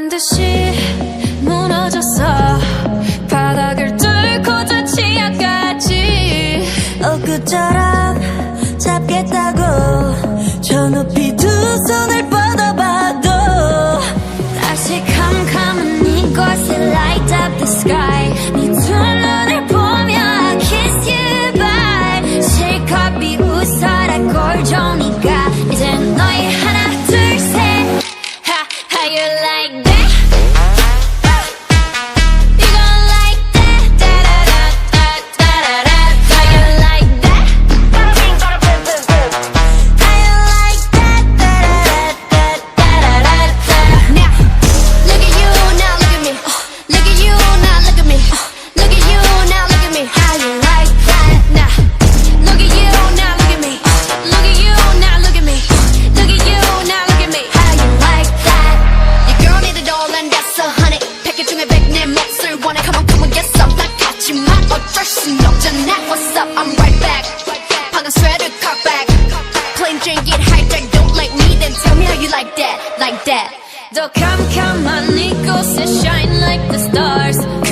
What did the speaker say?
반드시 무너졌어. 바닥을 뚫고 저 지하까지. 엊그저라 Don't come, come on, Nico, shine like the stars.